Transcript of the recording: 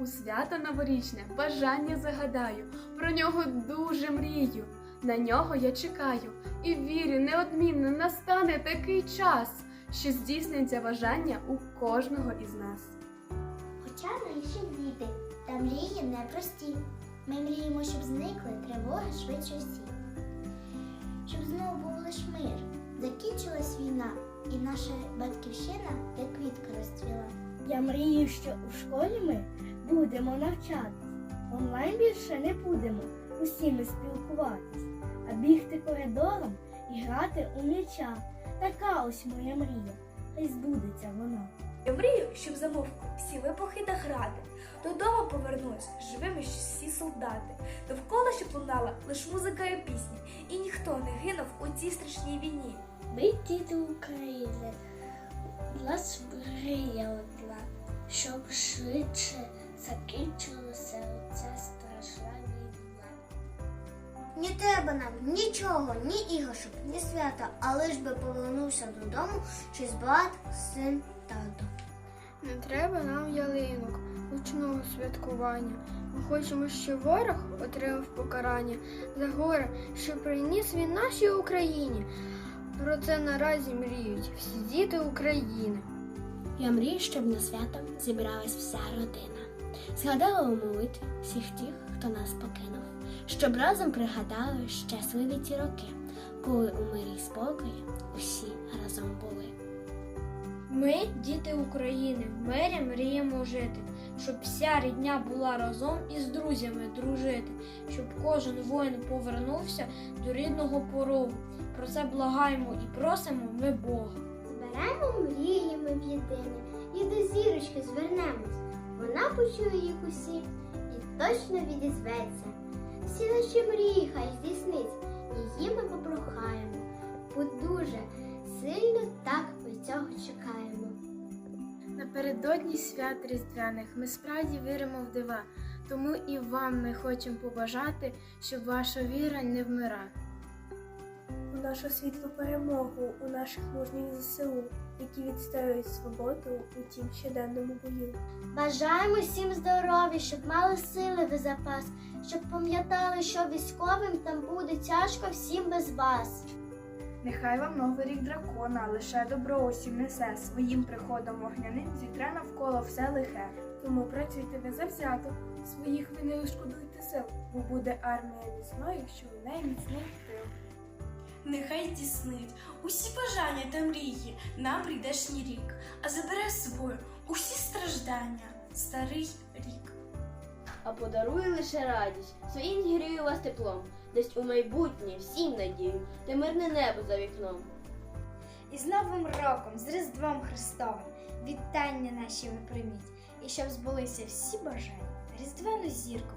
У свято новорічне бажання загадаю, про нього дуже мрію. На нього я чекаю і вірю, неодмінно настане такий час, що здійсниться бажання у кожного із нас. Хоча ми діти, та мрії непрості. Ми мріємо, щоб зникли тривоги швидше всі. Щоб знову був лиш мир, закінчилась війна, і наша батьківщина, як квітка розцвіла. Я мрію, що у школі ми будемо навчатись. Онлайн більше не будемо усіми спілкуватись, а бігти коридором і грати у м'яча. Така ось моя мрія, хай збудеться вона. Я мрію, щоб замовкли всі вибухи та грати. Додому повернусь живими всі солдати. Довкола щоб лунала лиш музика і пісні, і ніхто не гинув у цій страшній війні. Ми діти України, нас мрія одна, щоб швидше закінчилася ця страшна війна. Не треба нам нічого, ні іграшок, ні свята, а лиш би повернувся додому чийсь брат, син, тато. Не треба нам ялинок, гучного святкування. Ми хочемо, щоб ворог отримав покарання за горе, що приніс він нашій Україні. Про це наразі мріють всі діти України. Я мрію, щоб на свято зібралась вся родина. Згадала у молитві всіх тих, хто нас покинув, щоб разом пригадали щасливі ті роки, коли у мирі й спокої усі разом були. Ми, діти України, в мирі мріємо жити, щоб вся рідня була разом із друзями дружити, щоб кожен воїн повернувся до рідного порогу. Про це благаємо і просимо ми Бога. Зберемо мрії ми в єдине і до зірочки звернемось. Вона почує їх усі і точно відізветься. Всі наші мрії хай здійснить, її ми попрохаємо, Напередодні свят Різдвяних ми справді віримо в дива, тому і вам ми хочемо побажати, щоб ваша віра не вмира. у нашу світлу перемогу, у наших мужніх ЗСУ, які відстоюють свободу у тім щоденному бою. Бажаємо всім здоров'я, щоб мали сили в запас, щоб пам'ятали, що військовим там буде тяжко всім без вас. Нехай вам новий рік дракона, лише добро усім несе. Своїм приходом вогняним зітре навколо все лихе. Тому працюйте ви завзято, своїх ви не шкодуйте сил, бо буде армія міцною, що в неї міцний тил. Нехай здійснить усі бажання та мрії нам прийдешній рік, а забере з собою усі страждання, старий рік. А подарує лише радість, своїм зігрію вас теплом, десь у майбутнє всім надію, та мирне небо за вікном. І з Новим роком, з Різдвом Христовим, вітання наші ви прийміть, і щоб збулися всі бажання, різдвяну зірку